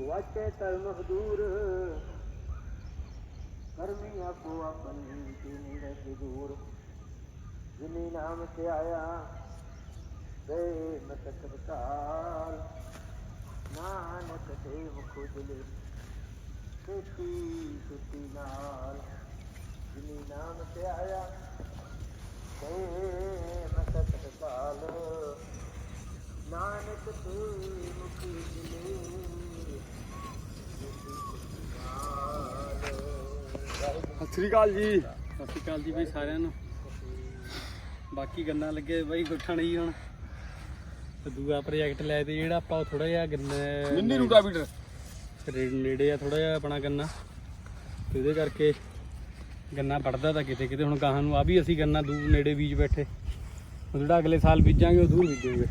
ਵਾਚੇ ਤਰ ਮਹਦੂਰ। ਕਰਮੀ ਆਪੋ ਆਪਣੀ ਤੇ ਨੀਰਜ ਦੂਰ। ਜਿਨੇ ਨਾਮ ਤੇ ਆਇਆ ਤੇ ਮਤਕਬ ਕਾਲ ਨਾਨਕ ਦੇਵ ਖੁਦਲੇ ਸੁਤੀ ਸੁਤੀ ਨਾਲ। ਜਿਨੇ ਨਾਮ ਤੇ ਆਇਆ ਤੇ ਮਤਕਬ ਕਾਲ ਨਾਨਕ ਦੇਵ ਖੁਦਲੇ ਸਤਿ ਸ੍ਰੀ ਅਕਾਲ ਜੀ। ਸਤਿ ਸ਼੍ਰੀ ਅਕਾਲ ਜੀ ਬਈ ਸਾਰਿਆਂ ਨੂੰ। ਬਾਕੀ ਗੰਨਾ ਲੱਗੇ ਬਈ ਗੁੱਠਣ ਹੀ ਹੁਣ। ਤੇ ਦੂਆ ਪ੍ਰੋਜੈਕਟ ਲੈ ਤੇ ਜਿਹੜਾ ਆਪਾਂ ਥੋੜਾ ਜਿਹਾ ਗੰਨਾ ਮਿੰਨੀ ਰੂਟਾਵੀਟਰ। ਰੇ- ਨੇੜੇ ਆ ਥੋੜਾ ਜਿਹਾ ਆਪਣਾ ਗੰਨਾ। ਤੇ ਉਹਦੇ ਕਰਕੇ ਗੰਨਾ ਵੱਢਦਾ ਤਾਂ ਕਿਤੇ ਕਿਤੇ ਹੁਣ ਗਾਹਾਂ ਨੂੰ। ਆ ਵੀ ਅਸੀਂ ਗੰਨਾ ਦੂਰ ਨੇੜੇ ਬੀਜ ਬੈਠੇ। ਉਹ ਜਿਹੜਾ ਅਗਲੇ ਸਾਲ ਬੀਜਾਂਗੇ ਉਹ ਦੂਰ ਬੀਜਾਂਗੇ।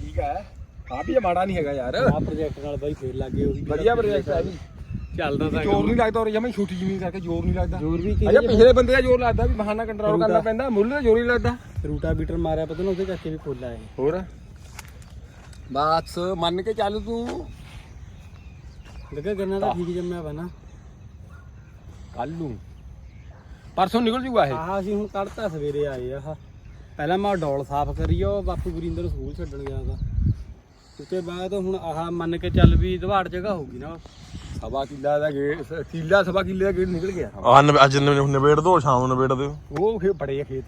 ਠੀਕ ਹੈ। ਆ ਵੀ ਇਹ ਮਾੜਾ ਨਹੀਂ ਹੈਗਾ ਯਾਰ। ਆਹ ਪ੍ਰੋਜੈਕਟ ਨਾਲ ਬਾਈ ਫੇਰ ਲੱਗੇ ਉਹੀ ਵਧੀਆ ਪ੍ਰੋਜੈਕਟ ਹੈ ਵੀ ਚੱਲਦਾ ਤਾਂ ਜ਼ੋਰ ਨਹੀਂ ਲੱਗਦਾ ਔਰ ਜਮੇ ਛੋਟੀ ਜ਼ਮੀਨ ਕਰਕੇ ਜ਼ੋਰ ਨਹੀਂ ਲੱਗਦਾ। ਜ਼ੋਰ ਵੀ ਕੀ ਅਜਾ ਪਿਛਲੇ ਬੰਦੇ ਦਾ ਜ਼ੋਰ ਲੱਗਦਾ ਵੀ ਬਹਾਨਾ ਕੰਟਰੋਲ ਕਰਨਾ ਪੈਂਦਾ ਮੁੱਲ ਦਾ ਜ਼ੋਰ ਹੀ ਲੱਗਦਾ। ਰੂਟਾ ਬੀਟਰ ਮਾਰਿਆ ਪਤਾ ਨਾ ਉਹਦੇ ਕਰਕੇ ਵੀ ਫੁੱਲ ਆਏ। ਹੋਰ? ਬਸ ਮੰਨ ਕੇ ਚੱਲ ਤੂੰ। ਲੱਗਾ ਗੰਨਾ ਤਾਂ ਠੀਕ ਜੰਮਿਆ ਵਾ ਨਾ। ਕੱਲ ਨੂੰ। ਪਰਸੋਂ ਨਿਕਲ ਜੂਗਾ ਇਹ? ਆਹ ਅਸੀਂ ਹੁਣ ਕੱਢਤਾ ਸਵੇਰੇ ਆਏ ਆ। ਆਹ ਪਹਿਲਾਂ ਮੈਂ ਡੋਲ ਸਾਫ਼ ਕਰੀ ਉਹ ਬਾਪੂ ਗੁਰਿੰਦਰ ਸਕੂਲ ਛੱਡਣ ਗਿਆ ਦਾ ਉਸਕੇ ਬਾਅਦ ਹੁਣ ਆਹ ਮੰਨ ਕੇ ਚੱਲ ਵੀ ਦਵਾੜ ਜਗ੍ਹਾ ਹੋਊਗੀ ਨਾ। ਸਵਾ ਕਿੱਲਾ ਦਾ ਗੇਟ ਕਿੱਲਾ ਸਵਾ ਕਿੱਲੇ ਦਾ ਗੇਟ ਨਿਕਲ ਗਿਆ। ਆ ਨਵ- ਅੱਜ ਨਵ- ਨਿਬੇੜ ਦੋ ਸ਼ਾਮ ਨੂੰ ਨਿਬੇੜ ਦਿਓ। ਉਹ ਖੇ ਬੜੇ ਆ ਖੇਤ।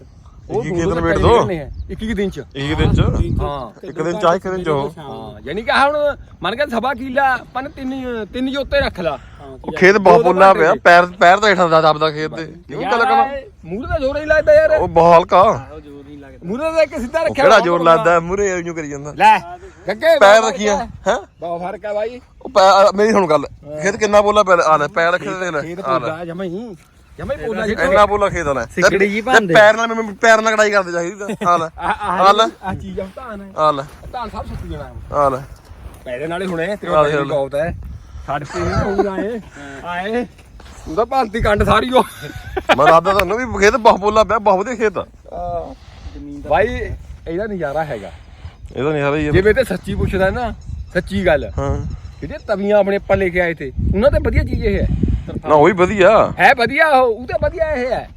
ਇੱਕ ਹੀ ਖੇਤ ਦੋ ਦੋ ਨਿਬੇੜ ਘੰਟੇ ਦਿਓ। ਨਿਕਲਣੇ ਆ, ਇੱਕ ਇੱਕ ਦਿਨ ਚ। ਇੱਕ ਦਿਨ ਚ? ਹਾਂ, ਇੱਕ ਦਿਨ ਚਾਹ ਇੱਕ ਦਿਨ ਚ ਉਹ। ਹਾਂ ਯਾਨੀ ਕਿ ਆਹ ਹੁਣ ਮੰਨ ਕੇ ਸਵਾ ਕਿੱਲਾ ਪਨ ਤਿੰਨ ਤਿੰਨ ਜੋਤੇ ਰੱਖ ਲਾ। ਉਹ ਖੇਤ ਬਹੁਤ ਪੋਲਾ ਪਿਆ ਪੈਰ ਪੈਰ ਤਾਂ ਹੇਠਾਂ ਦਾ ਦੱਬਦਾ ਖੇਤ ਦੇ ਕਿਉਂ ਗੱਲ ਕਰਨਾ? ਮੂਹਰੇ ਦਾ ਜ਼ੋਰ ਹੀ ਲੱਗਦਾ ਯਾਰ। ਉਹ ਬਹੁਤ ਹਲਕਾ ਮੂਹਰੇ ਦਾ ਇੱਕ ਸਿੱਧਾ ਰੱਖਿਆ ਕਿਹੜਾ ਜ਼ੋਰ ਲੱਗਦਾ ਮੂਰੇ ਐਵੇਂ ਕਰੀ ਜਾਂਦਾ। ਲੈ ਗੱਗੇ ਪੈਰ ਰੱਖੀਆਂ ਹੈ? ਬਹੁਤ ਫ਼ਰਕ ਆ ਬਾਈ। ਉਹ ਪੈਰ ਮੇਰੀ ਹੁਣ ਗੱਲ। ਖੇਤ ਕਿੰਨਾ ਪੋਲਾ ਪੈਰ ਆ ਲੈ ਪੈਰ ਰੱਖੇ ਦੇ ਲੈ ਖੇਤ ਆ ਲੈ। ਪੋਲਾ ਜਮਾ ਹੀ। ਜਮਾ ਹੀ ਪੋਲਾ ਇੰਨਾ ਪੋਲਾ ਖੇਤ ਆ ਲੈ। ਸਿੱਕੜੀ ਜੀ ਤੇ ਭੰਨਦੇ। ਪੈਰ ਨਾਲ ਮੈਂ- ਪੈਰ ਨਾਲ ਕੜਾਈ ਕਰਦੇ ਚਾਹੀਦੀ ਆ ਲੈ। ਆ ਲੈ। ਆ ਚੀਜ਼ ਆ ਧਾਨ ਹੈ। ਆ ਲੈ। ਧਾਨ ਸਭ ਸੁੱਕ ਜਾਣਾ। ਆ ਲੈ। ਪੈਰੇ ਨਾਲੇ ਹੁਣੇ ਤੇਰੇ ਆਹ ਪੈਰ ਦੇਖ ਦੀ ਲੈ। ਗੌਤ ਹੈ। ਸਾਡੇ ਤੇ ਹੋਰ ਆਏ। ਆਏ। ਉਹਦਾ ਭਾਂਤੀ ਕੰਡ ਸਾਰੀ ਉਹ। ਮੈਂ ਦੱਸਦਾ ਤੁਹਾਨੂੰ ਵੀ ਖੇਤ ਬਹੁਤ ਪੋਲਾ ਪਿਆ ਬਹੁਤ ਵਧੀਆ ਖੇਤ ਆ। ਜ਼ਮੀਨ ਦਾ ਬਾਈ ਇਹਦਾ ਨਜ਼ਾਰਾ ਹੈਗਾ। ਇਹਦਾ ਨਹੀਂ ਹਰਾ ਹੀ ਜਿਵੇਂ ਤੇ ਸੱਚੀ ਪੁੱਛਦਾ ਨਾ ਸੱਚੀ ਗੱਲ। ਹਾਂ। ਜਿਹੜੇ ਤਵੀਆਂ ਆਪਣੇ ਆਪਾਂ ਲੈ ਕੇ ਆਏ ਤੇ ਉਹਨਾਂ ਤੇ ਵਧੀਆ ਚੀਜ਼ ਇਹ ਹੈ। ਨਾ ਉਹ ਵੀ ਵਧੀਆ। ਹੈ ਵਧੀਆ ਉਹ ਉਹ ਤੇ ਵਧੀਆ ਇਹ ਹੈ।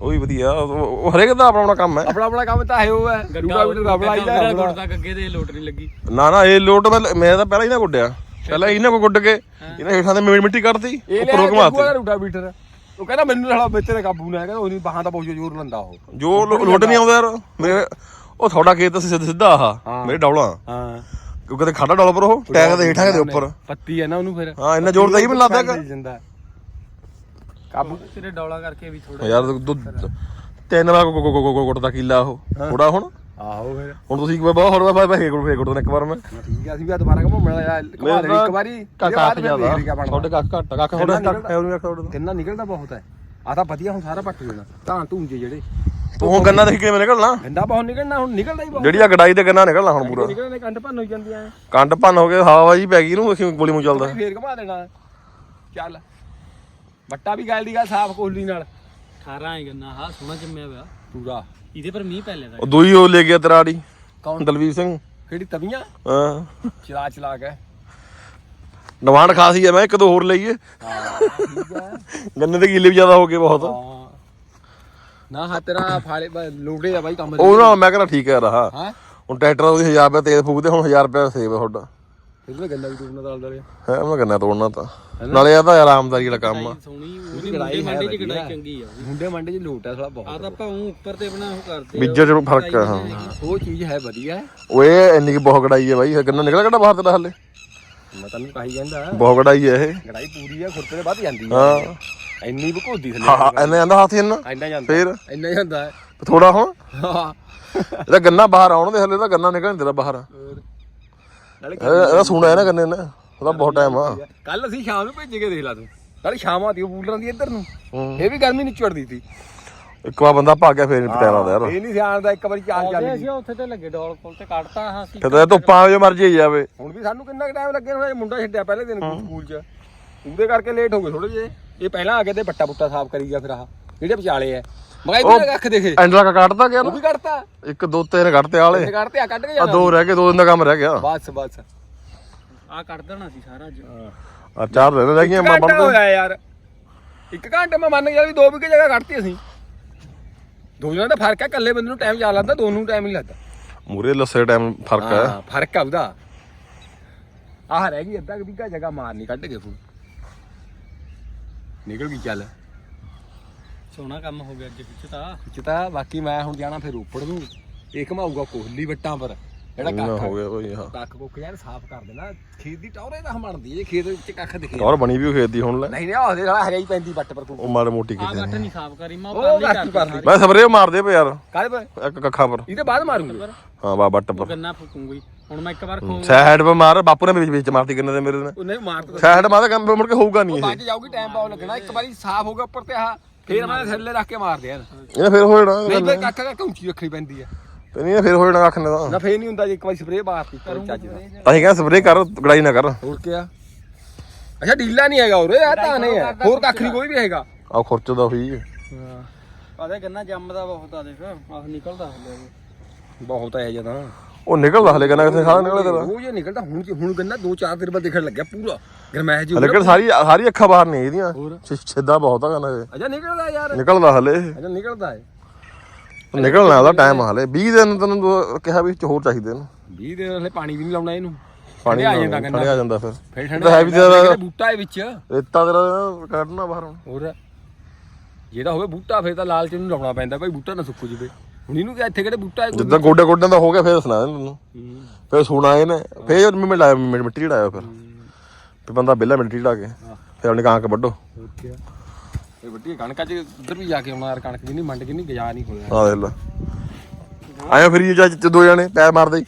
ਉਹ ਵੀ ਵਧੀਆ ਉਹ ਹਰੇਕ ਦਾ ਆਪਣਾ ਆਪਣਾ ਕੰਮ ਹੈ। ਆਪਣਾ ਆਪਣਾ ਕੰਮ ਤਾਂ ਹੈ। ਉਹ ਹੈ ਰੂਟਾ ਵੀਟਰ ਰਬੜਾ ਹੀ ਗੱਡਾ ਦਾ ਗੁੱਟਦਾ ਗੱਗੇ ਦੇ ਲੋਟ ਨਹੀਂ ਲੱਗੀ। ਨਾ ਨਾ ਇਹ ਲੋਟ ਮੈਂ ਮੈਂ ਤਾਂ ਪਹਿਲਾਂ ਹੀ ਨਾ ਗੁੱਡਿਆ। ਪਹਿਲਾਂ ਇਹਨਾਂ ਕੋ ਗੁੱਡ ਕੇ ਇਹਨਾਂ ਹੇਠਾਂ ਤੇ ਮਿ- ਮਿੱਟੀ ਕੱਢਤੀ ਇਹ ਉੱਪਰੋਂ ਲੈ ਘਮਾਤੀ ਰੂਟਾ ਵੀਟਰ ਉਹ ਕਹਿੰਦਾ ਮੈਨੂੰ ਸਾਲਾ ਵਿੱਚ ਤੇ ਕਾਬੂ ਨਾ ਹੈਗਾ ਉਹ ਨਹੀਂ ਬਾਹਾਂ ਦਾ ਬਹੁਤ ਜ਼ੋਰ ਲੰਦਾ ਉਹ। ਜੋ ਲੋਟ ਨਹੀਂ ਆਉਂਦਾ ਯਾਰ ਮੇਰੇ ਉਹ ਤੁਹਾਡਾ ਖੇਤ ਸੀ ਸਿੱਧਾ ਸਿੱਧਾ ਆਹ। ਮੇਰੇ ਡੌਲਾ। ਹਾਂ। ਕਿਉਂਕਿ ਤੇ ਖਾਡਾ ਡੌਲਾ ਪਰ ਉਹ ਟੈਗ ਦੇ ਹੇਠਾਂ ਦੇ ਉੱਪਰ। ਪੱਤੀ ਹੈ ਨਾ ਉਹਨੂੰ ਫਿਰ। ਹਾਂ ਇੰਨਾ ਜ਼ੋਰ ਤਾਂ ਹੀ ਮੈਨੂੰ ਲੱਗਦਾ ਕਾਬੂ ਤੇਰੇ ਡੌਲਾ ਕਰਕੇ ਵੀ ਥੋੜਾ ਯਾਰ ਤਿੰਨ ਵਾਰ ਕੋ ਕੋ ਕੋ ਗੁੱਟਦਾ ਕਿੱਲਾ ਉਹ। ਥੋੜਾ ਹੁਣ। ਆਹੋ ਫਿਰ। ਹੁਣ ਤੁਸੀਂ ਬਹੁਤ ਹੋਰ ਵਾਰ ਫੇਰ ਗੁੱਟ ਫੇਰ ਇੱਕ ਵਾਰ ਮੈਂ। ਠੀਕ ਆ ਅਸੀਂ ਵੀ ਆ ਦੁਬਾਰਾ ਘੁੰਮਣ ਆ ਘੁਮਾ ਦੇ ਇੱਕ ਵਾਰੀ ਜ਼ਿਆਦਾ। ਤੁਹਾਡੇ ਘੱਟ ਥੋੜਾ ਥੋੜਾ ਗੰਨਾ ਨਿਕਲਦਾ? ਬਹੁਤ ਹੈ। ਆ ਤਾਂ ਵਧੀਆ ਹੁਣ ਸਾਰਾ ਪੱਟ ਜਾਣਾ ਧਾਨ ਧੂੰਜੇ ਜਿਹੜੇ। ਉਹ ਗੰਨਾ ਦੇਖ ਕਿਵੇਂ ਨਿਕਲਣਾ? ਗੰਦਾ ਬਹੁਤ ਨਿਕਲਣਾ ਹੁਣ ਨਿਕਲਦਾ ਹੀ ਬਹੁਤ। ਜਿਹੜੀ ਆ ਗਡਾਈ ਤੇ ਗੰਨਾ ਨਿਕਲਣਾ ਹੁਣ ਪੂਰਾ। ਨਿਕਲਣੇ ਕੰਡ ਭੰਨ ਹੋ ਜਾਂਦੀਆਂ ਐ। ਕੰਡ ਭੰਨ ਹੋ ਕੇ ਹਵਾ ਜੀ ਪੈ ਗਈ ਇਹਨੂੰ ਅਸੀਂ ਗੋਲੀ ਮੂੰਹ ਚੱਲਦਾ। ਫੇਰ ਘੁਮਾ ਦੇਣਾ। ਚੱਲ। ਵੱਟਾ ਵੀ ਗੱਲ ਦੀ ਗੱਲ ਸਾਫ਼ ਕੋਹਲੀ ਨਾਲ। 18 ਹੈ ਗੰਨਾ ਹਾਂ ਸੋਹਣਾ ਜੰਮਿਆ ਹੋਇਆ। ਪੂਰਾ। ਇਹਦੇ ਪਰ ਮੀਂਹ ਪੈ ਲਿਆ ਉਹ ਦੂਈ ਉਹ ਲੈ ਗਿਆ ਤਰਾੜੀ ਕੌਣ? ਦਲਵੀਰ ਸਿੰਘ। ਕਿਹੜੀ ਤਵੀਆਂ? ਹਾਂ। ਚਲਾ ਚਲਾ ਕੇ ਡਿਮਾਂਡ ਖਾਸੀ ਹੈ ਮੈਂ ਇੱਕ ਦੋ ਹੋਰ ਲਈਏ। ਹਾਂ ਹੈ ਗੰਨੇ ਦੇ ਕਿੱਲੇ ਵੀ ਜ਼ਿਆਦਾ ਹੋ ਗਏ ਬਹੁਤ। ਹਾਂ। ਨਾ ਹਾ ਤੇਰਾ ਫਾਲੇ ਲੋੜੇ ਆ ਬਾਈ ਕੰਮ ਉਹ ਨਾ ਮੈਂ ਕਹਿੰਦਾ ਠੀਕ ਹੈ ਰਹਾ ਹਾਂ। ਹੁਣ ਟਰੈਕਟਰ ਉਹਦੀ 1000 ਰੁਪਏ ਤੇਲ ਫੂਕਦੇ ਹੁਣ 1000 ਰੁਪਏ ਸੇਵ ਹੈ ਤੁਹਾਡਾ। ਇਹਦੇ ਵੀ ਰਿਹਾ ਹੈ ਮੈਂ ਗੰਨਾ ਤੋੜਨਾ ਤਾਂ। ਨਾਲੇ ਆ ਤਾਂ ਆਰਾਮਦਾਰੀ ਵਾਲਾ ਕੰਮ ਆ। ਸੋਹਣੀ ਉਹਦੀ ਮੁੰਡੇ ਮੰਡੇ ਚ ਕਢਾਈ ਚੰਗੀ ਆ ਮੁੰਡੇ ਮੰਡੇ ਚ ਲੋਟ ਆ ਬਹੁਤ। ਤਾਂ ਆਪਾਂ ਊਂ ਉੱਪਰ ਤੇ ਬਣਾ ਉਹ ਕਰਦੇ ਆ, ਬੀਜੇ ਚ ਫ਼ਰਕ ਆ ਹਾਂ। ਉਹ ਚੀਜ਼ ਹੈ ਵਧੀਆ। ਓਏ ਇੰਨੀ ਕੀ ਬਹੁਤ ਕੜਾਈ ਹੈ ਬਾਈ ਗੰਨਾ ਨਿਕਲ ਕਿਹੜਾ ਬਾਹਰ ਤੇ ਹਲੇ? ਮੈਂ ਤੈਨੂੰ ਕਹੀ ਜਾਂਦਾ। ਬਹੁਤ ਕੜਾਈ ਹੈ ਇਹ। ਗੜਾਈ ਪੂਰੀ ਆ ਖੁਰਤੇ ਦੇ ਵੱਧ ਜਾਂਦੀ ਆ। ਹਾਂ। ਇੰਨੀ ਭਕੋਦੀ ਥੱਲੇ ਹਾਂ ਹਾਂ ਇੰਨਾ ਜਾਂਦਾ ਹੱਥ ਇੰਨਾ? ਇੰਨਾ ਜਾਂਦਾ। ਫੇਰ? ਇੰਨਾ ਜਾਂਦਾ। ਹੈ। ਥੋੜਾ ਹੁਣ? ਹਾਂ। ਇਹਦਾ ਗੰਨਾ ਬਾਹਰ ਆਉਣ ਦੇ ਹਲੇ ਤਾਂ ਗੰਨਾ ਨਿਕਲ ਨਹੀਂ ਤੇਰਾ ਬਾਹਰ। ਹੋਰ। ਨਾਲੇ ਇਹਦਾ ਸੁਣਾ ਹੈ ਨਾ ਗੰਨੇ ਨੇ ਉਹਦਾ ਬਹੁਤ ਟਾਈਮ ਆ। ਕੱਲ ਅਸੀਂ ਸ਼ਾਮ ਨੂੰ ਭੇਜ ਕੇ ਦੇਖ ਲਾ ਤੂੰ। ਕੱਲ ਸ਼ਾਮ ਆਦੀ ਉਹ ਬੂਲਰਾਂ ਦੀ ਇੱਧਰ ਨੂੰ। ਇਹ ਵੀ ਗਰਮੀ ਨਹੀਂ ਚੜਦੀ ਸੀ। ਇੱਕ ਵਾਰ ਬੰਦਾ ਭਾਗ ਗਿਆ ਫੇਰ ਨਹੀਂ ਪਟਿਆਲਾ ਦਾ ਯਾਰ। ਇਹ ਨਹੀਂ ਸਿਆਣਦਾ ਇੱਕ ਵਾਰੀ ਚਾਲ ਚੱਲ ਗਈ। ਅਸੀਂ ਉੱਥੇ ਤੇ ਲੱਗੇ ਡੋਲ ਕੋਲ ਤੇ ਕੱਢਤਾ ਹਾਂ ਅਸੀਂ। ਕਿਤੇ ਧੁੱਪਾਂ ਜੋ ਮਰਜ਼ੀ ਜਾਵੇ। ਹੁਣ ਵੀ ਸਾਨੂੰ ਕਿੰਨਾ ਟਾਈਮ ਲੱਗੇ ਹੋਣਾ ਇਹ ਮੁੰਡਾ ਛੱਡਿਆ ਪਹਿਲੇ ਦਿਨ ਸਕੂਲ 'ਚ। ਉਹਦੇ ਕਰਕੇ ਲੇਟ ਹੋ ਗਏ ਥੋੜੇ ਜਿਹੇ। ਇਹ ਪਹਿਲਾਂ ਆ ਕੇ ਤੇ ਬੱਟਾ ਬੁੱਟਾ ਸਾਫ਼ ਕਰੀ ਗਿਆ ਫਿਰ ਆਹ। ਜਿਹੜੇ ਵਿਚਾਲੇ ਆ। ਮੈਂ ਕਿਹਾ ਇੱਧਰ ਅੱਖ ਦੇਖੇ। ਐਂਡਲਾ ਕਾ ਕੱਢਦਾ ਗਿਆ ਉਹ ਵੀ ਕੱਢਤਾ। ਇੱਕ ਦੋ ਤਿੰਨ ਕੱਢਤੇ ਆਲੇ ਆ ਕੱਢ ਕੇ ਆ ਜਾਣਾ। ਦੋ ਰਹਿ ਗਏ ਦੋ ਦਿਨ ਦਾ ਕੰਮ ਰਹਿ ਗਿਆ। ਬਸ ਬਸ। ਆ ਕੱਢ ਦੇਣਾ ਸੀ ਸਾਰਾ ਅੱਜ। ਆ ਚਾਰ ਰਹਿ ਰਹਿ ਗਈਆਂ ਮੈਂ ਘੰਟਾ ਹੋਇਆ ਯਾਰ। ਇੱਕ ਘੰਟੇ ਮੈਂ ਮੰਨ ਗਿਆ ਵੀ ਦੋ ਵਿਕੇ ਜਗ੍ਹਾ ਕੱਢਤੀ ਅਸੀਂ। ਦੋ ਜਣਾਂ ਦਾ ਫ਼ਰਕ ਹੈ ਇਕੱਲੇ ਬੰਦੇ ਨੂੰ ਟਾਈਮ ਜ਼ਿਆਦਾ ਲੱਗਦਾ ਦੋਨੋਂ ਨੂੰ ਟਾਈਮ ਨਹੀਂ ਲੱਗਦਾ। ਮੂਰੇ ਲੱਸੇ ਟਾਈਮ ਫ਼ਰਕ ਹੈ। ਹਾਂ, ਫ਼ਰਕ ਆ ਉਹਦਾ। ਆਹ ਰਹਿ ਗਈ ਅੱਧਾ ਕੁ ਵੀਘਾ ਜਗ੍ਹਾ ਮਾਰਨੀ ਕੱਢ ਕੇ ਫੂ ਨਿਕਲ ਗਈ ਚੱਲ। ਸੋਹਣਾ ਕੰਮ ਹੋ ਗਿਆ ਅੱਜ ਵਿੱਚ ਤਾਂ। ਵਿੱਚ ਤਾਂ ਬਾਕੀ ਮੈਂ ਹੁਣ ਜਾਣਾ ਫਿਰ ਰੋਪੜ ਨੂੰ। ਇਹ ਘਮਾਊਗਾ ਕੋਹਲੀ ਵੱਟਾਂ ਪਰ ਜਿਹੜਾ ਇੰਨਾ ਕੱਖ ਹੋ ਗਿਆ ਭਾਈ ਹਾਂ। ਕੱਖ ਕੁੱਖ ਯਾਰ ਸਾਫ਼ ਕਰ ਦੇਣਾ। ਖੇਤ ਦੀ ਟੌਰੇ ਤਾਂ ਬਣਦੀ ਜੇ ਖੇਤ ਵਿੱਚ ਕੱਖ ਦਿਖੇ ਔਰ ਬਣੀ ਵੀ ਖੇਤ ਦੀ ਹੁਣ ਲੈ। ਨਹੀਂ ਨਹੀਂ ਆਹ ਦੇ ਸਾਲਾ ਹਰਿਆਈ ਪੈਂਦੀ ਬੱਟ ਪਰ ਉਹ ਮਾੜੇ ਮੋਟੀ ਆ ਕਿਤੇ ਗੱਠ ਨਹੀਂ। ਸਾਫ਼ ਕਰੀ ਮੈਂ ਉਹ ਉਹ ਗੱਠ ਹੀ ਕਰ ਲਈ। ਮੈਂ ਸਪਰੇ ਮਾਰਦੇ ਪਏ ਯਾਰ। ਕਾਹਦੇ ਪਰ? ਇੱਕ ਕੱਖਾਂ ਪਰ। ਇਹਦੇ ਬਾਅਦ ਮਾਰੂੰਗੇ। ਹਾਂ ਬਾ ਬੱਟ ਪਰ। ਗੰਨਾ ਫੂਕੂੰਗੀ। ਹੁਣ ਮੈਂ ਇੱਕ ਵਾਰ ਖੋ ਸਾਈਡ ਪਰ ਮਾਰ ਬਾਪੂ ਨੇ ਵਿੱਚ ਵਿੱਚ ਮਾਰਤੀ ਕਿੰਨੇ ਦੇ ਮੇਰੇ ਨੇ ਉਹਨੇ ਮਾਰ ਤਾ ਸਾਈਡ ਮਾਰ ਕੰਮ ਮੁੜ ਕੇ ਹੋਊਗਾ ਨਹੀਂ ਇਹ ਬਾਅਦ ਚ ਜਾਊਗੀ ਟਾਈਮ ਪਾਉ ਲੱਗਣਾ। ਇੱਕ ਵਾਰੀ ਸਾਫ਼ ਹੋਗਾ ਉੱਪਰ ਤੇ ਆਹ ਫੇਰ ਮੈਂ ਥੱਲੇ ਰੱਖ ਕੇ ਮਾਰਦੇ ਆ ਇਹ ਫਿਰ ਹੋ ਜਾਣਾ ਨਹੀਂ ਫੇਰ ਕੱਖ ਕੱਖ ਉੱਚੀ ਰੱਖਣੀ ਪੈਂਦੀ ਆ। ਤੇ ਨਹੀਂ ਫਿਰ ਹੋ ਜਾਣਾ ਕੱਖ ਨੇ ਤਾਂ ਨਾ ਫੇਰ ਨਹੀਂ ਹੁੰਦਾ ਜੇ ਇੱਕ ਵਾਰੀ ਸਪਰੇਅ ਮਾਰਤੀ ਚੱਜ ਦਾ ਅਸੀਂ ਕਹਿੰਦੇ ਸਪਰੇ ਕਰ ਗੜਾਈ ਨਾ ਕਰ। ਹੋਰ ਕੀ ਆ? ਅੱਛਾ ਢੀਲਾ ਨਹੀਂ ਹੈਗਾ ਉਰੇ ਆ ਤਾਂ ਨਹੀਂ ਹੈ। ਹੋਰ ਕੱਖ ਨਹੀਂ ਕੋਈ ਵੀ ਹੈਗਾ। ਆ ਖੁਰਚ ਦਾ ਹੋਈ ਆਦੇ ਗੰਨਾ ਜੰਮਦਾ ਬਹੁਤ ਆ ਦੇਖ ਆਹ ਨਿਕਲਦਾ ਹਲੇ ਬਹੁਤ ਹੈ ਜਦਾਂ ਉਹ ਨਿਕਲਦਾ ਹਲੇ ਕਹਿੰਦਾ ਕਿਥੇ ਖਾਣਾ ਨਿਕਲਦਾ ਤੇਰਾ। ਉਹ ਜੇ ਨਿਕਲਦਾ ਹੁਣ ਹੁਣ ਗੰਨਾ ਦੋ ਚਾਰ ਦਿਨ ਬਾਅਦ ਦਿਖਣ ਲੱਗਿਆ ਪੂਰਾ। ਗਰਮੈਸ਼ ਜੀ ਕਿਹੜਾ ਸਾਰੀ ਸਾਰੀ ਅੱਖਾਂ ਬਾਹਰ ਨਹੀਂ ਇਹਦੀਆਂ। ਹੋਰ। ਛਿੱਦਾ ਬਹੁਤ ਆ ਕਹਿੰਦਾ। ਇਹ ਅੱਛਾ ਨਿਕਲਦਾ ਯਾਰ। ਨਿਕਲਦਾ ਹਲੇ ਅੱਛਾ ਨਿਕਲਦਾ ਹੈ ਨਿਕਲਣਾ ਉਹਦਾ ਟਾਈਮ ਹਲੇ। 20 ਦਿਨ ਤੈਨੂੰ ਦੋ- ਕਿਹਾ ਵੀ ਹੋਰ ਚਾਹੀਦੇ ਨੇ 20 ਦਿਨ ਹਲੇ ਪਾਣੀ ਵੀ ਨਹੀਂ ਲਾਉਣਾ ਇਹਨੂੰ। ਪਾਣੀ ਆ ਜਾਂਦਾ ਗੰਨਾ ਆ ਜਾਂਦਾ ਫਿਰ। ਫੇਰ ਤਾਂ ਠੰਡਾ ਹੈ ਵੀ ਜਿਹੜਾ ਤੇਰਾ- ਬੂਟਾ ਹੈ ਵਿੱਚ। ਰੇਤਾ ਤੇਰਾ ਕੱਢਣਾ ਬਾਹਰ ਹੁਣ। ਹੋਰ? ਜਿਹੜਾ ਹੋਵੇ ਬੂਟਾ ਫੇਰ ਤਾਂ ਲਾਲਚ ਨੂੰ ਲਾਉਣਾ ਪੈਂਦਾ। ਭਾਈ ਬੂਟਾ ਨਾ ਸੁੱਕ ਜਵੇ। ਹੁਣ ਇਹਨੂੰ ਕਿ ਇੱਥੇ ਕਿਹੜੇ ਬੂਟਾ ਹੈ? ਜਿੱਦਾਂ ਗੋਡੇ ਗੋਡਿਆਂ ਦਾ ਹੋ ਗਿਆ ਫਿਰ ਦੱਸਣਾ ਤੈਨੂੰ। ਹੂੰ। ਫਿਰ ਸੁਣਾ ਇਹਨੇ। ਫਿਰ ਮੈਂ ਲਾਇਆ ਮਿੱਟੀ ਢਾਇਆ ਫਿਰ। ਫਿਰ ਬੰਦਾ ਬਿੱਲਾ ਮਿੱਟੀ ਢਾ ਕੇ ਫਿਰ ਆਪਣੀ ਕਾਂਕ ਵੱਢੋ। ਹੋਰ ਕੀ ਇਹ ਵੱਡੀ ਕਣਕਾਂ ਚ ਉਧਰ ਵੀ ਜਾ ਕੇ ਆਉਣਾ ਯਾਰ ਕਣਕ ਕਿੰਨੀ ਮੰਡ ਕਿੰਨੀ ਗਜਾ ਨਹੀਂ ਹੋਇਆ। ਆ ਦੇਖ ਲੈ। ਆਇਆ ਫਿਰ ਇਹ ਚ ਦੋ ਜਣੇ ਪੈਰ ਮਾਰਦੇ ਹੀ।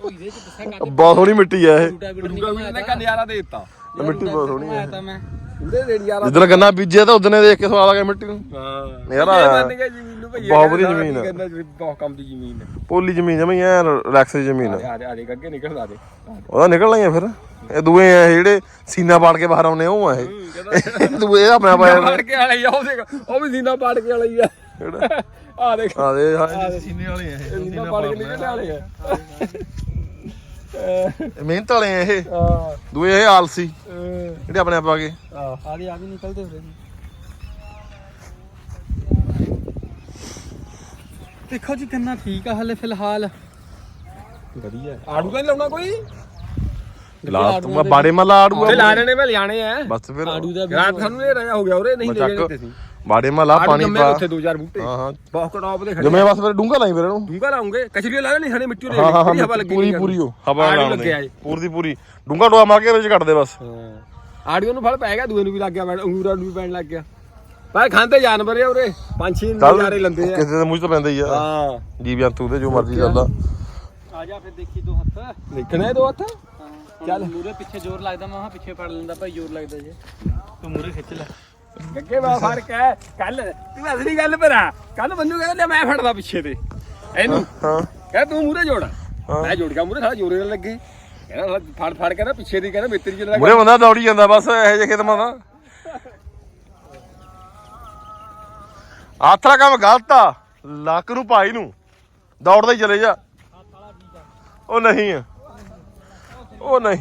ਉਹ ਇਹਦੇ ਚ ਦੱਸਿਆ ਬਹੁਤ ਸੋਹਣੀ ਮਿੱਟੀ ਆ ਇਹ। ਡੂੰਗਾ ਵੀ ਇਹਨੇ ਦੇ ਦਿੱਤਾ। ਮਿੱਟੀ ਬਹੁਤ ਸੋਹਣੀ ਆਇਆ ਹੈ ਤਾਂ ਮੈਂ। ਉਹਦੇ ਦੇ ਨਜ਼ਾਰਾ ਜਿੱਦਣ ਗੰਨਾ ਬੀਜਿਆ ਤਾਂ ਉਦੋਂ ਦੇਖ ਕੇ ਸਵਾਦ ਆ ਗਿਆ ਮਿੱਟੀ ਨੂੰ। ਹਾਂ। ਨਜ਼ਾਰਾ ਆਇਆ। ਮੰਨ ਗਿਆ ਜ਼ਮੀਨ ਨੂੰ ਭਈ ਬਹੁਤ ਵਧੀਆ ਜ਼ਮੀਨ ਆ। ਬਹੁਤ ਕੰਮ ਦੀ ਜ਼ਮੀਨ ਹੈ ਪੋਲੀ ਜ਼ਮੀਨ ਜਮੀ ਐ ਰਿਲੈਕਸ ਜ਼ਮੀਨ ਆ। ਆ ਦੇ ਆ ਦੇ ਅੱਗੇ ਨਿਕਲਦਾ ਦੇ। ਉਹਦਾ ਨਿਕਲਣਾ ਹੀ ਆ ਫਿਰ। ਇਹ ਦੂਏ ਆ ਇਹ ਜਿਹੜੇ ਸੀਨਾ ਪਾੜ ਕੇ ਬਾਹਰ ਆਉਨੇ ਉਹ ਆ ਇਹ। ਦੂਏ ਇਹ ਆਪਣਾ ਪਾਇਆ ਪਾੜ ਕੇ ਵਾਲਾ ਹੀ ਆ ਉਹ ਦੇਖ ਉਹ ਵੀ ਸੀਨਾ ਪਾੜ ਕੇ ਵਾਲਾ ਹੀ ਆ। ਕਿਹੜਾ? ਆ ਦੇਖ। ਆ ਦੇ ਹਾਂ। ਸੀਨੇ ਵਾਲੇ ਆ ਇਹ ਸੀਨਾ ਪਾੜ ਕੇ ਨਿਕਲ ਵਾਲੇ ਆ। ਇਹ ਮਿਹਨਤ ਵਾਲੇ ਆ ਇਹ। ਆ ਦੂਏ ਇਹ ਆਲਸੀ। ਜਿਹੜੇ ਆਪਣੇ ਆਪ ਆ ਗਏ। ਆ ਆਦੇ ਆ ਵੀ ਨਿਕਲਦੇ ਹੋਰੇ ਦੇਖੋ ਜੀ ਗੰਨਾ ਠੀਕ ਆ ਹਲੇ ਫਿਲਹਾਲ। ਵਧੀਆ। ਆੜੂ ਤਾਂ ਲਾਉਣਾ ਕੋਈ? ਲਾਸਟ ਮੈਂ ਬਾੜੇ ਮੱਲਾ ਆੜੂ ਤੇ ਲਾਣੇ ਨੇ ਮੈਂ ਲਿਆਣੇ ਆ। ਬਸ ਫਿਰ ਆੜੂ ਦਾ ਰਾਤ ਸਾਨੂੰ ਇਹ ਰਾਜਾ ਹੋ ਗਿਆ ਉਰੇ ਨਹੀਂ ਮੈਂ ਲੈ ਗਏ ਸੀ ਬਾੜੇ ਮੱਲਾ ਆੜੂ ਪਾਣੀ ਜੰਮੇ ਪਾ। ਉੱਥੇ ਦੋ ਚਾਰ ਬੂਟੇ। ਹਾਂ ਹਾਂ। ਬਹੁਤ ਕਟਾਪ ਦੇ ਖੜੇ। ਜਿਵੇਂ ਬਸ ਫਿਰ ਡੂੰਗਾ ਲਾਈ ਫਿਰ ਇਹਨੂੰ। ਡੂੰਗਾ ਲਾਉਂਗੇ। ਕਚਰੀ ਲਾ ਨਹੀਂ ਸਾਡੇ ਮਿੱਟੀ ਦੇ ਹਵਾ ਹਾਂ ਲੱਗੀ ਪੂਰੀ ਨਹੀਂ ਪੂਰੀ ਹਵਾ ਲਾਉਣ। ਪੂਰੀ ਦੀ ਪੂਰੀ। ਡੂੰਗਾ ਟੋਆ ਮਾਰ ਕੇ ਵਿੱਚ ਕੱਟ ਦੇ ਬਸ। ਹਾਂ। ਆੜੀਓ ਨੂੰ ਫਲ ਪੈ ਗਿਆ ਦੂਏ ਨੂੰ ਵੀ ਲੱਗ ਗਿਆ ਅੰਗੂਰਾਂ ਨੂੰ ਵੀ ਪੈਣ ਲੱਗ ਗਿਆ। ਪਰ ਖਾਂਦੇ ਜਾਨਵਰ ਆ ਉਰੇ। ਪੰਛੀ ਨਜ਼ਾਰੇ ਲੰਦੇ ਆ। ਕਿਸੇ ਦੇ ਮੂੰਹ ਤਾਂ ਪੈਂਦਾ ਹੀ ਆ। ਹਾਂ। ਜੀਵ ਜੰਤੂ ਦੇ ਜੋ ਮਰਜ਼ੀ ਚੱਲਦਾ। ਆ ਜਾ ਫਿਰ ਦੇਖੀ ਦੋ ਹੱਥ। ਦੇਖਣਾ ਦੋ ਹੱਥ? ਚੱਲ। ਮੂਰੇ ਪਿੱਛੇ ਜ਼ੋਰ ਲੱਗਦਾ ਮੈਂ ਕਿਹਾ ਪਿੱਛੇ ਫੜ ਲੈਂਦਾ ਭਾਈ ਜ਼ੋਰ ਲੱਗਦਾ ਜੇ। ਤੂੰ ਮੂਰੇ ਖਿੱਚ ਲੈ। ਗੱਗੇ ਬਾ ਫ਼ਰਕ ਹੈ। ਕੱਲ ਤੂੰ ਅਸਲੀ ਗੱਲ ਪਰ ਆ ਕੱਲ ਮੈਨੂੰ ਕਹਿੰਦਾ ਮੈਂ ਫੜਦਾ ਪਿੱਛੇ ਤੇ। ਇਹਨੂੰ ਹਾਂ ਕਹਿੰਦਾ ਤੂੰ ਮੂਰੇ ਜੋੜ। ਮੈਂ ਜੋੜ ਗਿਆ ਮੂਰੇ ਸਾਲਾ ਜੋਰੇ ਨਾਲ ਲੱਗੇ। ਕਹਿੰਦਾ ਫੜ ਫੜ ਕੇ ਨਾ ਪਿੱਛੇ ਦੀ ਕਹਿੰਦਾ ਮਿੱਤਰੀ ਜਿਹੜਾ ਮੁਰੇ ਬੰਦਾ ਦੌੜੀ ਜਾਂਦਾ ਬਸ ਇਹੋ ਜਿਹੇ ਖੇਤਮਾਂ ਦਾ। ਆਥਰਾ ਕੰਮ ਗਲਤ ਆ। ਲੱਕ ਨੂੰ ਭਾਈ ਨੂੰ। ਦੌੜਦਾ ਹੀ ਚਲੇ ਜਾ। ਉਹ ਨਹੀਂ ਆ। ਉਹ ਨਹੀਂ।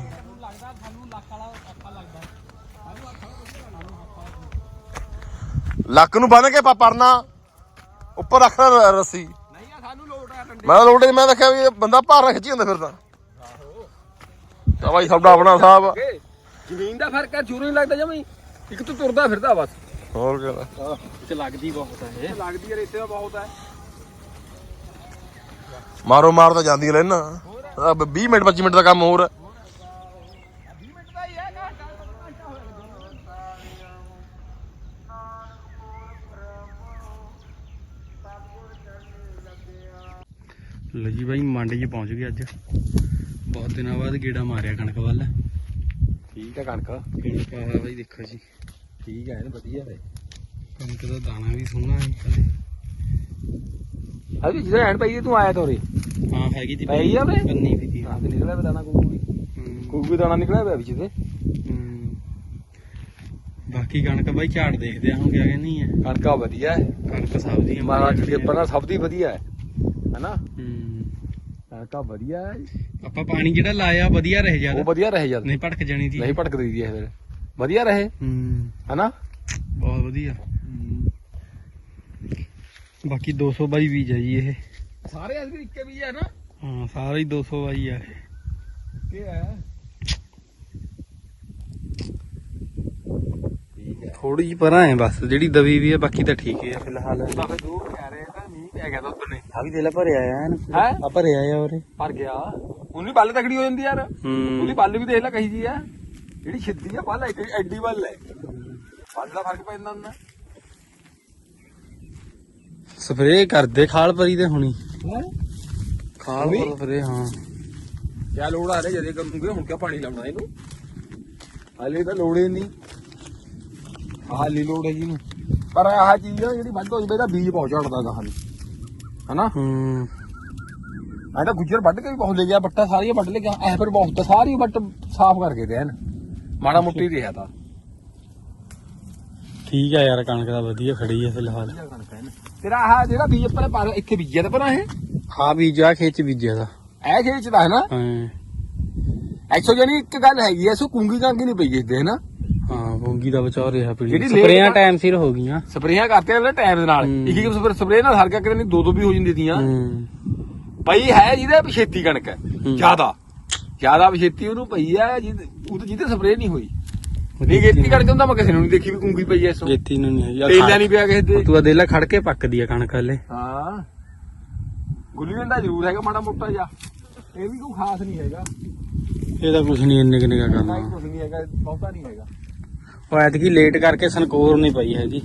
ਲੱਕ ਨੂੰ ਬੰਨ ਕੇ ਪਾ ਪਰਨਾ। ਉੱਪਰ ਰੱਖਣਾ ਰੱਸੀ ਨਹੀਂ ਆ ਸਾਨੂੰ ਲੋਟ ਆ ਡੰਡੇ ਮੈਂ ਲੋੜੇ ਮੈਂ ਦੇਖਿਆ ਵੀ ਇਹ ਬੰਦਾ ਭਾਰ ਖਿੱਚੀ ਜਾਂਦਾ ਫਿਰਦਾ ਤਾਂ। ਭਾਈ ਤੁਹਾਡਾ ਆਪਣਾ ਸਾਹਿਬ ਜ਼ਮੀਨ ਦਾ ਫ਼ਰਕ ਹੈ ਚੂਰੂ ਨਹੀਂ ਲੱਗਦਾ ਜਮਈ ਇੱਕ ਤੂੰ ਤੁਰਦਾ ਫਿਰਦਾ ਬਸ। ਹੋਰ ਕਿਹੜਾ ਤੇ ਲੱਗਦੀ ਬਹੁਤ ਹੈ ਇਹ। ਲੱਗਦੀ ਹੈ ਦਾ ਬਹੁਤ ਹੈ। ਮਾਰੋ ਮਾਰ ਤਾਂ ਜਾਂਦੀ ਰਹਿਣਾ 20 ਮਿੰਟ 25 ਮਿੰਟ ਦਾ ਕੰਮ ਹੋਰ। ਹੈ 20 ਮਿੰਟ ਦਾ ਹੀ ਹੈ ਘੰਟਾ ਘੰਟਾ ਹੋ ਲੋ ਜੀ ਬਾਈ ਮੰਡੀ 'ਚ ਪਹੁੰਚ ਗਏ ਅੱਜ। ਬਹੁਤ ਦਿਨਾਂ ਬਾਅਦ ਗੇੜਾ ਮਾਰਿਆ ਕਣਕ ਵੱਲ। ਠੀਕ ਹੈ ਕਣਕ। ਕਣਕ ਆ ਬਾਈ ਦੇਖੋ ਜੀ। ਠੀਕ ਹੈ ਇਹਨੂੰ ਵਧੀਆ ਹੈ ਕਣਕ ਦਾ ਦਾਣਾ ਵੀ ਸੋਹਣਾ ਹੈ ਥੱਲੇ ਅਭੀ ਜਿਹੜਾ ਐਨ ਪਈ ਤੂੰ ਆਇਆ ਤੋਰੇ ਹਾਂ ਹੈਗੀ ਦੀ ਪਈ ਆ ਵੇ? ਪੰਨੀ ਵੀ ਦੀ ਹਾਂ ਤੇ ਨਿਕਲਿਆ ਵੇ ਦਾਣਾ ਕੋਈ ਕੋਈ ਦਾਣਾ ਨਿਕਲਿਆ ਵੇ ਵਿੱਚ ਤੇ। ਬਾਕੀ ਕਣਕ ਬਾਈ ਝਾੜ ਦੇਖਦੇ ਆ ਹੁਣ ਕਿਆ ਕਹਿੰਦੀ ਹੈ ਕਣਕਾ ਵਧੀਆ ਹੈ। ਕਣਕ ਸਬਜ਼ੀ ਮਹਾਰਾਜ ਦੀ ਨਾਲ ਸਭ ਦੀ ਵਧੀਆ ਹੈ। ਹੈਨਾ? ਹੂੰ। ਤਾਂ ਵਧੀਆ ਹੈ। ਆਪਾਂ ਪਾਣੀ ਜਿਹੜਾ ਲਾਇਆ ਵਧੀਆ ਰਹੇ ਉਹ ਜ਼ਿਆਦਾ ਵਧੀਆ ਰਹੇ ਜਦ ਨਹੀਂ ਭਟਕ ਜਾਣੀ ਸੀ ਨਹੀਂ ਭਟਕਦੀ ਦੀ ਇਹ ਫਿਰ। ਵਧੀਆ ਰਹੇ? ਹੂੰ। ਹਨਾ? ਬਹੁਤ ਵਧੀਆ। ਬਾਕੀ 200 ਬਾਈ ਬੀਜ ਆ ਜੀ ਇਹ। ਸਾਰੇ ਅਸਲੀ ਇੱਕੇ ਵੀ ਹੈ ਨਾ? ਹਾਂ ਸਾਰਾ ਹੀ 200 ਬਾਈ ਆ। ਇਹ ਕੀ ਹੈ। ਹੈ ਥੋੜੀ ਜਿਹੀ ਪਰਾਂ ਹੈ ਬਸ ਜਿਹੜੀ ਦਵੀ ਵੀ ਹੈ ਬਾਕੀ ਤਾਂ ਠੀਕ ਹੈ ਫਿਲਹਾਲ। ਤਾਂ ਫਿਰ ਦੋ ਕਹਿ ਰਹੇ ਤਾਂ ਮੀਂਹ ਪੈ ਗਿਆ ਤਾਂ ਉੱਧਰ ਨੇ। ਆ ਵੀ ਦੇ ਲੈ ਭਰਿਆ ਆ ਹੈ? ਆ ਭਰਿਆ ਆ ਉਰੇ। ਭਰ ਗਿਆ। ਉਹਨੀ ਬੱਲ ਤਕੜੀ ਹੋ ਜਾਂਦੀ ਯਾਰ। ਉਹਦੀ ਹੂੰ ਬੱਲ ਵੀ ਦੇਖ ਲੈ ਕਹੀ ਜੀ ਆ। ਜਿਹੜੀ ਛਿੱਦੀ ਆ ਬੱਲ ਐਡੀ ਐਡੀ ਬੱਲ ਹੈ ਬੱਲ ਦਾ ਫ਼ਰਕ ਪੈਂਦਾ ਹੁੰਦਾ। ਸਪਰੇਅ ਕਰਦੇ ਖਾਲ ਭਰੀ ਤੇ ਹੁਣੀ। ਖਾਲ? ਪਰ ਸਪਰੇਅ ਹਾਂ। ਕਿਆ ਲੋੜ ਆ ਰਹੀ ਜਦੇ ਕਰੂੰਗੇ ਹੁਣ ਕਿਆ ਪਾਣੀ ਲਾਉਣਾ ਇਹਨੂੰ? ਹਾਲੇ ਤਾਂ ਲੋੜ ਹੀ ਨਹੀਂ। ਹਾਲੀ ਲੋੜ ਹੈ ਜੀ ਨੂੰ ਪਰ ਆਹ ਚੀਜ਼ ਆ ਜਿਹੜੀ ਵੱਧ ਹੋ ਜਵੇ ਤਾਂ ਬੀਜ ਪਹੁੰਚ ਝੜਦਾ ਗਾਹਾਂ ਨੂੰ ਹਨਾ? ਹੂੰ। ਐ ਤਾਂ ਗੁੱਜਰ ਵੱਢ ਕੇ ਵੀ ਬਹੁਤ ਲੈ ਗਿਆ ਬੱਟਾ ਸਾਰੀਆਂ ਵੱਢ ਲੈ ਗਿਆ। ਐ ਫਿਰ ਬਹੁਤ ਸਾਰੀ ਬੱਟ ਸਾਫ਼ ਕਰਕੇ ਦੇ ਹਨ ਮਾੜਾ ਮੋਟੀ ਰਿਹਾ ਤਾਂ। ਠੀਕ ਆ ਯਾਰ ਕਣਕ ਦਾ ਵਧੀਆ ਖੜੀ ਹੈ ਫਿਲਹਾਲ। ਤੇਰਾ ਆਹ ਜਿਹੜਾ ਬੀਜ ਆਪਾਂ ਨੇ ਪਰ ਇੱਥੇ ਬੀਜਿਆ ਤਾਂ ਪਰ ਇਹ? ਹਾਂ ਬੀਜਾ ਖੇਤ ਚ ਬੀਜਿਆ ਦਾ ਇਹ ਖੇਚਦਾ ਹੈ ਨਾ ਹਾਂ। ਐਕਸੋ ਜਾਨੀ ਇੱਕ ਗੱਲ ਹੈਗੀ ਐ ਸੋ ਕੁੰਗੀ ਕਾਂਗੀ ਨਹੀਂ ਪਈ ਇੱਥੇ ਨਾ ਹਾਂ ਬੂੰਗੀ ਦਾ ਬਚਾਅ ਰਿਹਾ ਪੀੜੀ ਜਿਹੜੀ ਲੇਟ ਸਪਰੇਆਂ ਟਾਈਮ ਸਿਰ ਹੋ ਗਈਆਂ। ਸਪਰੇਆਂ ਕਰਤੇ ਉਹਨੇ ਟਾਈਮ ਦੇ ਨਾਲ। ਹੂੰ। ਇੱਕ ਇੱਕ ਸਪਰੇ ਸਪਰੇ ਨਾਲ ਹਰ ਕਿਤੇ ਨਹੀਂ ਦੋ ਦੋ ਵੀ ਹੋ ਜਾਂਦੀ ਹੂੰ। ਪਈ ਹੈ ਜਿਹਦੇ ਪਛੇਤੀ ਕਣਕ ਹੈ। ਹੂੰ। ਜ਼ਿਆਦਾ। ਜ਼ਿਆਦਾ ਪਛੇਤੀ ਉਹਨੂੰ ਪਈ ਹੈ ਜਿਹਦੇ ਉਹ ਤੇ ਜਿਹਦੇ ਸਪਰੇ ਨਹੀਂ ਹੋਈ। ਨਹੀਂ ਗੇਤੀ ਕਣਕ ਹੁੰਦਾ ਮੈਂ ਕਿਸੇ ਨੂੰ ਨਹੀਂ ਦੇਖੀ ਵੀ ਕੁੰਗੀ ਪਈ ਐ ਸੋ ਗੇਤੀ ਨੂੰ ਨਹੀਂ ਯਾਰ ਤੇਲਾ ਨਹੀਂ ਪਿਆ ਕਿਸੇ ਦੇ। ਤੂੰ ਆ ਦੇਲਾ ਖੜ ਕੇ ਪੱਕਦੀ ਆ ਕਣਕ ਹਲੇ। ਹਾਂ। ਗੁੱਲੀ ਡੰਡਾ ਜ਼ਰੂਰ ਹੈਗਾ ਮਾੜਾ ਮੋਟਾ ਜਿਹਾ। ਇਹ ਵੀ ਕੋਈ ਖਾਸ ਨਹੀਂ ਹੈਗਾ। ਇਹਦਾ ਕੁਝ ਨਹੀਂ ਇੰਨੇ ਕਿੰਨੇ ਕਾ ਕਰਨਾ। ਕੁਝ ਨਹੀਂ ਹੈਗਾ ਬਹੁਤਾ ਨਹੀਂ ਹੈਗਾ। ਉਹ ਐਤਕੀ ਲੇਟ ਕਰਕੇ ਸੰਕੋਰ ਨਹੀਂ ਪਈ ਹੈਗੀ।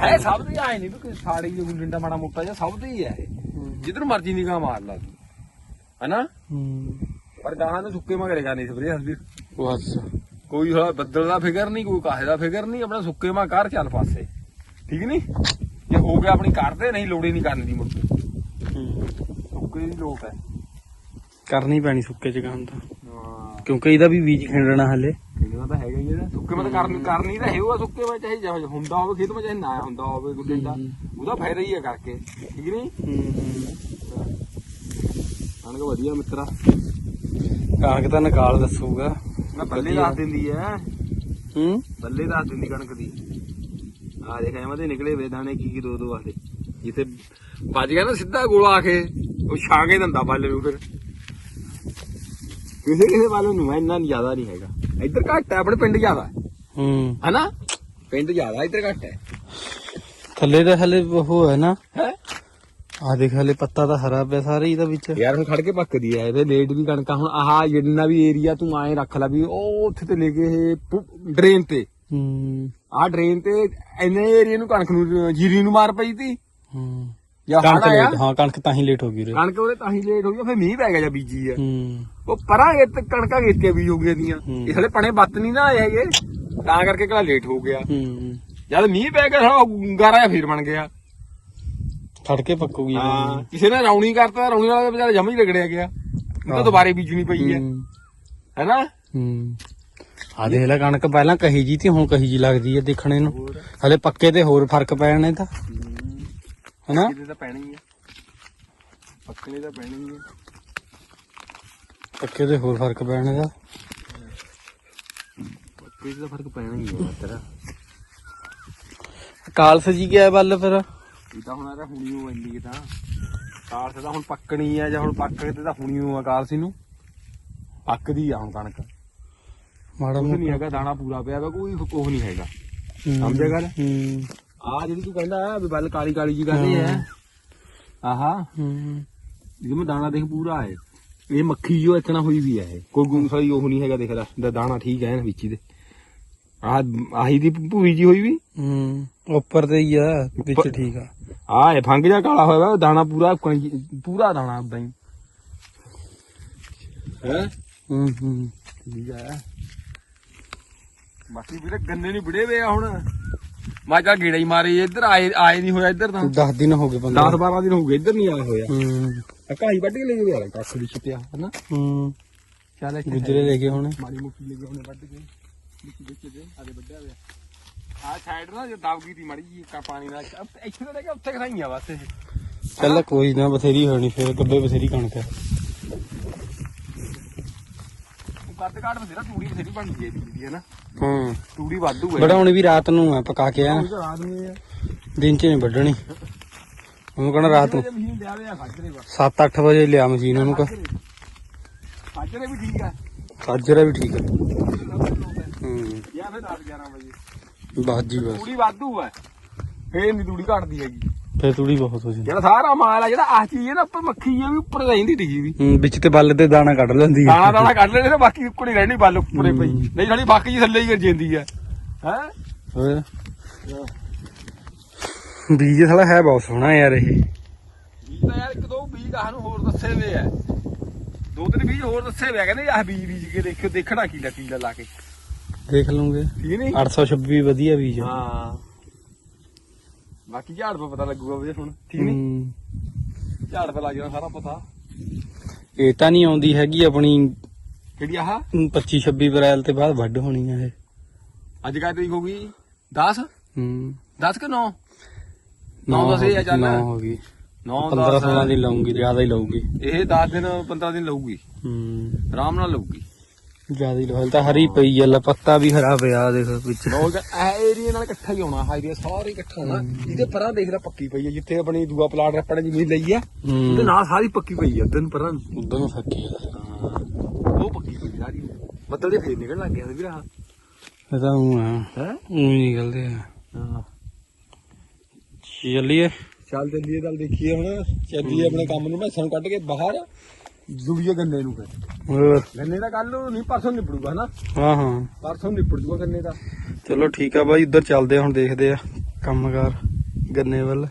ਹੈ। ਸਭ ਦੀ ਆਏ ਨਹੀਂ ਵੀ ਕੋਈ ਸਾੜੀ ਗੁੱਲੀ ਡੰਡਾ ਮਾੜਾ ਮੋਟਾ ਜਿਹਾ ਸਭ ਦੀ ਹੈ ਜਿੱਧਰ ਮਰਜ਼ੀ ਨਿਗਾਹ ਮਾਰ ਲਾ ਤੂੰ। ਹਨਾ? ਹੂੰ। ਪਰ ਗਾਹਾਂ ਨੂੰ ਸੁੱਕੇ ਮਗਰੇਗਾ ਨਹੀਂ ਸਪਰੇ ਹਸਬੀ ਬਸ। ਕੋਈ ਹੋਲਾ ਬੱਦਲ ਦਾ ਫਿਕਰ ਨਹੀਂ ਕੋਈ ਕਾਹੇ ਦਾ ਫਿਕਰ ਨਹੀਂ ਆਪਣਾ ਸੁੱਕੇ ਮਾ ਕਰ ਚੱਲ ਪਾਸੇ। ਠੀਕ ਨਹੀਂ? ਜੇ ਹੋ ਗਿਆ ਆਪਣੀ ਕਰਦੇ ਨਹੀਂ ਲੋੜੀ ਨਹੀਂ ਕਰਨ ਦੀ ਮੁੜ ਹੂੰ। ਸੁੱਕੇ ਦੀ ਲੋਕ ਹੈ। ਕਰਨੀ ਪੈਣੀ ਸੁੱਕੇ ਚ ਕੰਮ ਤਾਂ। ਹਾਂ। ਕਿਉਂਕਿ ਇਹਦਾ ਵੀ ਬੀਜ ਖਿੰਡਣਾ ਹਲੇ। ਕਿੰਨਾ ਤਾਂ ਹੈਗਾ ਹੀ ਇਹਦਾ ਸੁੱਕੇ ਮਾ ਤਾਂ ਕਰਨ ਕਰਨੀ ਤਾਂ ਹੈਗਾ ਸੁੱਕੇ ਮਾ ਚਾਹੇ ਜਿਹਾ ਹੁੰਦਾ ਹੋਵੇ ਖੇਤ ਚਾਹੇ ਨਾ ਹੁੰਦਾ ਹੋਵੇ ਗੁੱਡੇ ਦਾ ਉਹਦਾ ਫਾਇਦਾ ਹੀ ਹੈ ਕਰਕੇ ਠੀਕ ਨਹੀਂ? ਕਣਕ ਵਧੀਆ ਮਿੱਤਰਾ ਕਣਕ ਤਾਂ ਨਿਕਾਲ ਦੱਸੂਗਾ। ਮੈਂ ਬੱਲੇ ਦੱਸ ਦਿੰਦੀ ਐ ਹੂੰ? ਬੱਲੇ ਦੱਸ ਦਿੰਦੀ ਕਣਕ ਦੀ। ਆ ਦੇਖ ਐਵੇਂ ਤੇ ਨਿਕਲੇ ਵੇ ਦਾਣੇ ਕੀ ਕੀ ਦੋ ਦੋ ਵਾਲੇ ਜਿੱਥੇ ਵੱਜ ਗਿਆ ਨਾ ਸਿੱਧਾ ਗੋਲਾ ਆ ਕੇ ਉਹ ਛਾਂਗੇ ਦਿੰਦਾ ਬੱਲੇ ਨੂੰ ਫਿਰ। ਕਿਸੇ ਕਿਸੇ ਵਾਲੇ ਨੂੰ ਇੰਨਾ ਨੀ ਜ਼ਿਆਦਾ ਨਹੀਂ ਹੈਗਾ। ਇੱਧਰ ਘੱਟ ਹੈ ਆਪਣੇ ਪਿੰਡ ਜ਼ਿਆਦਾ। ਹੈ। ਹਨਾ? ਪਿੰਡ ਜ਼ਿਆਦਾ ਇੱਧਰ ਘੱਟ ਹੈ। ਥੱਲੇ ਤਾਂ ਹਲੇ ਉਹ ਹੈ ਨਾ। ਆ ਦੇਖ ਹਲੇ ਪੱਤਾ ਤਾਂ ਹਰਾ ਪਿਆ ਸਾਰੇ ਇਹਦਾ ਵਿੱਚ। ਯਾਰ ਹੁਣ ਖੜ ਕੇ ਪੱਕਦੀ ਐ ਇਹਦੇ ਲੇਟ ਵੀ ਕਣਕਾਂ ਹੁਣ ਆਹ ਜਿੰਨਾ ਵੀ ਏਰੀਆ ਤੂੰ ਐਂ ਰੱਖ ਲੈ ਵੀ ਉਹ ਉੱਥੇ ਤੇ ਲੈ ਕੇ ਡਰੇਨ ਤੇ। ਹੂੰ। ਆਹ ਡਰੇਨ ਤੇ ਇੰਨੇ ਏਰੀਆ ਨੂੰ ਕਣਕ ਨੂੰ ਜੀਰੀ ਨੂੰ ਮਾਰ ਪਈ ਤੀ। ਹੂੰ। ਜਾਂ ਕਣਕ ਲੇਟ ਹਾਂ ਕਣਕ ਤਾਂ ਹੀ ਲੇਟ ਹੋ ਗਈ ਰੇ ਕਣਕ ਉਹਦੇ ਤਾਂ ਹੀ ਲੇਟ ਹੋ ਗਿਆ ਫਿਰ ਮੀਂਹ ਪੈ ਗਿਆ ਜਾਂ ਬੀਜੀ ਆ। ਹੂੰ। ਉਹ ਪਰਾਂਗੇ ਤੇ ਕਣਕਾਂ ਗੇਤੀਆਂ ਬੀਜ ਹੋ ਗਈਆਂ ਦੀਆਂ। ਇਹ ਹਲੇ ਪਣੇ ਬੱਤ ਨਹੀਂ ਨਾ ਆਏ ਹੈਗੇ ਤਾਂ ਕਰਕੇ ਕਿਹੜਾ ਲੇਟ ਹੋ ਗਿਆ। ਜਦ ਮੀਂਹ ਪੈ ਗਿਆ ਸਾਲਾ ਗਾਰਾ ਫੇਰ ਬਣ ਗਿਆ। ਖੜ ਕੇ ਪੱਕੂਗੀ ਹਾਂ ਕਿਸੇ ਨੇ ਰੌਣੀ ਕਰਤਾ ਰੌਣੀ ਵਾਲਾ ਵਿਚਾਰਾ ਜਮਾ ਹੀ ਰਗੜਿਆ ਗਿਆ। ਉਹ ਤਾਂ। ਦੁਬਾਰੇ ਬੀਜਣੀ ਪਈ ਹੈ। ਹੈਨਾ? ਹੂੰ। ਆ ਦੇਖ ਲੈ ਕਣਕ ਪਹਿਲਾਂ ਕਹੀ ਜੀ ਤੀ ਹੁਣ ਕਹੀ ਜੀ ਲੱਗਦੀ ਹੈ ਦੇਖਣੇ ਨੂੰ। ਹਲੇ ਪੱਕੇ ਤੇ ਹੋਰ ਫ਼ਰਕ ਪੈ ਜਾਣੇ ਤਾਂ ਹਨਾ? ਕਿਤੇ ਤਾਂ ਪੈਣੀ ਹੈ ਪੱਕਣੇ ਤਾਂ ਪੈਣੀ ਹੈ ਪੱਕੇ ਤੇ ਹੋਰ ਫ਼ਰਕ ਪੈ ਜਾਣੇ ਦਾ ਪੱਕੇ ਦਾ ਫ਼ਰਕ ਪੈਣਾ ਹੀ ਹੈ ਤੇਰਾ। ਕਾਲਸ ਜੀ ਗਿਆ ਵੱਲ ਫਿਰ? ਇਹ ਤਾਂ ਹੁਣ ਇਹਦਾ ਹੁਣੀ ਹੋ ਇੰਨੀ ਤਾਂ। ਕਾਲਸ ਤਾਂ ਹੁਣ ਪੱਕਣੀ ਆ ਜਾਂ ਹੁਣ ਪੱਕ ਕੇ ਤੇ ਤਾਂ ਹੁਣੀ ਹੋ ਆ ਕਾਲਸ ਨੂੰ ਪੱਕਦੀ ਆ ਹੁਣ ਕਣਕ। ਮਾੜਾ ਨਹੀਂ ਹੈਗਾ ਦਾਣਾ ਪੂਰਾ ਪਿਆ ਵਾ ਕੋਈ ਕੁਝ ਨਹੀਂ ਹੈਗਾ। ਸਮਝਿਆ ਗੱਲ? ਹੂੰ। ਆ ਜਿਹੜੀ ਤੂੰ ਕਹਿੰਦਾ ਵੀ ਬੱਲ ਕਾਲੀ ਕਾਲੀ ਜੀ ਇਹ ਹੈ। ਆਹਾ। ਹੂੰ। ਜਿਵੇਂ ਦਾਣਾ ਦੇਖ ਪੂਰਾ ਹੈ। ਇਹ ਮੱਖੀ ਜੋ ਇਤਨਾ ਹੋਈ ਵੀ ਹੈ ਇਹ। ਕੋਈ ਗੁੰਸਲੀ ਉਹ ਨਹੀਂ ਹੈਗਾ ਦੇਖ ਲੈ ਦਾ ਦਾਣਾ ਠੀਕ ਹੈ ਵਿੱਚ ਹੀ ਦੇ। ਆ ਆਹੀ ਦੀ ਭੂਈ ਜੀ ਹੋਈ ਵੀ? ਹੂੰ ਉੱਪਰ ਤੇ ਹੀ ਆ ਵਿੱਚ ਉੱਪਰ- ਠੀਕ ਆ। ਆ ਇਹ ਫੰਗ ਜਾ ਕਾਲਾ ਹੋਇਆ ਵਾ ਦਾਣਾ ਪੂਰਾ ਪੂਰਾ ਦਾਣਾ ਉਦਾਂ ਹੀ। ਹੈ? ਹੂੰ ਹੂੰ। ਠੀਕ ਹੈ ਬਾਕੀ ਵੀਰੇ ਗੰਨੇ ਨਹੀਂ ਵਿੜੇ ਵੇ ਆ ਹੁਣ। ਮੈਂ ਕਿਹਾ ਗੇੜਾ ਹੀ ਮਾਰੇ ਇੱਧਰ ਆਏ ਆਏ ਨਹੀਂ ਹੋਇਆ ਇੱਧਰ ਤਾਂ। 10 ਦਿਨ ਹੋ ਗਏ 10 ਬੰਦਾ 12 ਦਿਨ ਹੋ ਗਏ ਇੱਧਰ ਨਹੀਂ ਆਇਆ ਹੋਇਆ। ਹੂੰ। ਆ ਘਾਈ ਵੱਢ ਕੇ ਲੈ ਗਏ ਯਾਰ ਕੱਖ ਵੀ ਛਿੱਟਿਆ ਹਨਾ? ਹੂੰ। ਚੱਲ ਇੱਥੇ ਗੁਜਰੇ ਲੈ ਗਏ ਹੁਣੇ ਮਾੜੀ ਮੁੱਠੀ ਲੈ ਗਏ ਉਹਨੇ ਵੱਢ ਕੇ। ਵਿੱਚ ਵਿੱਚ ਦੇ ਆਦੇ ਵੱਢਿਆ ਹੋਇਆ। ਆ ਸਾਈਡ ਨਾ ਜੋ ਦਬ ਗਈ ਮਾੜੀ ਜੀ ਕਾ ਪਾਣੀ ਨਾਲ। ਇੱਥੇ ਤੋਂ ਲੈ ਕੇ ਉੱਥੇ ਖਸਾਈਆਂ ਬਸ ਇਹ ਚੱਲ ਕੋਈ ਨਾ ਬਥੇਰੀ ਹੋਣੀ ਫਿਰ ਗੱਬੇ ਬਥੇਰੀ ਕਣਕ ਹੈ ਵੱਧ ਘਾਟ ਬਥੇਰਾ ਤੂੜੀ ਬਥੇਰੀ ਬਣਦੀ ਹੈ ਬੀਜ ਹੈ ਨਾ? ਹੂੰ। ਤੂੜੀ ਵਾਧੂ ਹੈ। ਵਢਾਉਣੀ ਵੀ ਰਾਤ ਨੂੰ ਆ ਪਕਾ ਕੇ ਆ। ਰਾਤ ਨੂੰ ਇਹ ਦਿਨ ਚ ਨਹੀਂ ਵੱਢਣੀ। ਉਹਨੂੰ ਕਹਣਾ ਰਾਤ ਨੂੰ। ਮਸ਼ੀਨ ਲਿਆ ਵੇ ਫਾਜਰੇ ਵਾ 7-8 ਵਜੇ ਲਿਆ ਮਸ਼ੀਨ ਉਹਨੂੰ ਕਹ। ਫਾਜਰੇ ਵੀ ਠੀਕ ਹੈ ਸਾਜਰਾ ਵੀ ਠੀਕ ਹੈ ਹੂੰ। ਜਾਂ ਫਿਰ 10 11 ਵਜੇ। ਬਸ ਜੀ ਬਸ। ਤੂੜੀ ਵਾਧੂ ਹੈ। ਫੇਰ ਨਹੀਂ ਤੂੜੀ ਘਟਦੀ ਹੈਗੀ। ਫੇਰ ਥੋੜੀ ਬਹੁਤ ਹੋ ਜੀ ਜਿਹੜਾ ਸਾਰਾ ਮਾਲ ਆ ਜਿਹੜਾ ਆਹ ਚੀਜ਼ ਹੈ ਨਾ ਉੱਪਰ ਮੱਖੀ ਹੈ ਵੀ ਉੱਪਰ ਰਹਿੰਦੀ ਟਿਕੀ ਵੀ ਹੂੰ ਵਿੱਚ ਤੇ ਬੱਲ ਤੇ ਦਾਣਾ ਕੱਢ ਲੈਂਦੀ ਦਾਣਾ ਦਾਣਾ ਕੱਢ ਲੈਣੇ ਤੇ ਬਾਕੀ ਹੀ ਰਹਿਣੀ ਬੱਲ ਉੱਪਰੇ ਪਈ। ਹੂੰ। ਨਹੀਂ ਸਾਡੀ ਬਾਕੀ ਜੀ ਥੱਲੇ ਹੀ ਗਿਰ ਜਾਂਦੀ ਹੈ ਹੈ? ਹੋਰ? ਬੀਜ ਸਾਲਾ ਹੈ ਬਹੁਤ ਸੋਹਣਾ ਯਾਰ ਇਹ। ਬੀਜ ਤਾਂ ਯਾਰ ਇੱਕ ਦੋ ਬੀਜ ਆਹ ਨੂੰ ਹੋਰ ਦੱਸੇ ਵੇ ਆ। ਦੋ ਤਿੰਨ ਬੀਜ ਹੋਰ ਦੱਸੇ ਵੇ ਆ ਕਹਿੰਦੇ ਆਹ ਬੀਜ ਬੀਜ ਕੇ ਦੇਖਿਓ ਦੇਖਣਾ ਕੀ ਕੀਲਾ ਲਾ ਕੇ। ਦੇਖ ਲਵਾਂਗੇ ਠੀਕ ਨਹੀਂ? 826 ਵਧੀਆ ਬੀਜ ਆ। ਹਾਂ। ਬਾਕੀ ਝਾੜ ਪਾ ਪਤਾ ਲੱਗੂਗਾ ਵੀ ਹੁਣ ਠੀਕ ਨਹੀਂ ਹੂੰ। ਝਾੜ ਪਾ ਲੱਗ ਜਾਣਾ ਸਾਰਾ ਪਤਾ। ਇਹ ਤਾਂ ਨਹੀਂ ਆਉਂਦੀ ਹੈਗੀ ਆਪਣੀ ਕਿਹੜੀ ਆਹ? 25 26 ਅਪ੍ਰੈਲ ਤੇ ਬਾਅਦ ਵੱਢ ਹੋਣੀ ਆ ਇਹ। ਅੱਜ ਕਾ ਤਰੀਕ ਹੋ ਗਈ? 10 ਹੂੰ। 10 ਕਿ 9 ਨੌ ਦਸ ਇਹ ਆ ਚੱਲ। 9 ਹੋ ਗਈ। 9 15 16 ਦਿਨ ਲਾਉਂਗੀ ਜ਼ਿਆਦਾ ਹੀ ਲਾਉਂਗੀ ਇਹ 10 ਦਿਨ 15 ਦਿਨ ਲਊਗੀ। ਹੂੰ। ਆਰਾਮ ਨਾਲ ਲਊਗੀ। ਜ਼ਿਆਦਾ ਲਾਉ ਤਾਂ ਹਰੀ ਪਈ ਆ ਲੈ ਪੱਤਾ ਵੀ ਹਰਾ ਪਿਆ ਦੇਖ ਵਿੱਚ। ਲੋਕ ਇਹ ਏਰੀਆ ਨਾਲ ਇਕੱਠਾ ਹੀ ਆਉਣਾ ਹਾਈਵੇ ਸਾਰੇ ਇਕੱਠਾ ਹੋਣਾ ਇਹਦੇ ਪਰਾਂ ਦੇਖ ਲੈ ਪੱਕੀ ਪਈ ਹੈ ਜਿੱਥੇ ਆਪਣੀ ਦੂਆ ਪਲਾਟ ਰੱਪੜੇ ਜ਼ਮੀਨ ਲਈ ਹੈ। ਉਹਦੇ ਨਾਲ ਸਾਰੀ ਪੱਕੀ ਪਈ ਹੈ ਦਿਨ ਪਰਾਂ। ਉਦੋਂ ਨੂੰ ਫੱਕੀ ਆ। ਉਹ ਪੱਕੀ ਪਈ ਸਾਰੀ। ਬੱਦਲ ਦੇ ਫੇਰ ਨਿਕਲ ਲੱਗ ਗਿਆ ਵੀਰਾ ਇਹ ਤਾਂ ਉਹ ਆ। ਹੈ? ਉਹ ਨਿਕਲਦੇ ਆ। ਹਾਂ। ਚੱਲੀਏ। ਚੱਲ ਚੱਲੀਏ ਚੱਲ ਦੇਖੀਏ ਹੁਣ। ਚੱਲੀਏ ਆਪਣੇ ਕੰਮ ਨੂੰ ਮੈਸਾਂ ਨੂੰ ਕੱਢ ਕੇ ਬਾਹਰ। ਜੁੜੀਏ ਗੰਨੇ ਨੂੰ ਫਿਰ। ਹੋਰ। ਗੰਨੇ ਦਾ ਕੱਲ ਨੂੰ ਨਹੀਂ ਪਰਸੋਂ ਨਿਪੜੂਗਾ ਨਾ ਹਾਂ ਹਾਂ। ਪਰਸੋਂ ਨਿਪੜ ਜੂਗਾ ਗੰਨੇ ਦਾ। ਚਲੋ ਠੀਕ ਆ ਬਾਈ ਉੱਧਰ ਚੱਲਦੇ ਆ ਹੁਣ ਦੇਖਦੇ ਆ ਕੰਮਕਾਰ ਗੰਨੇ ਵੱਲ।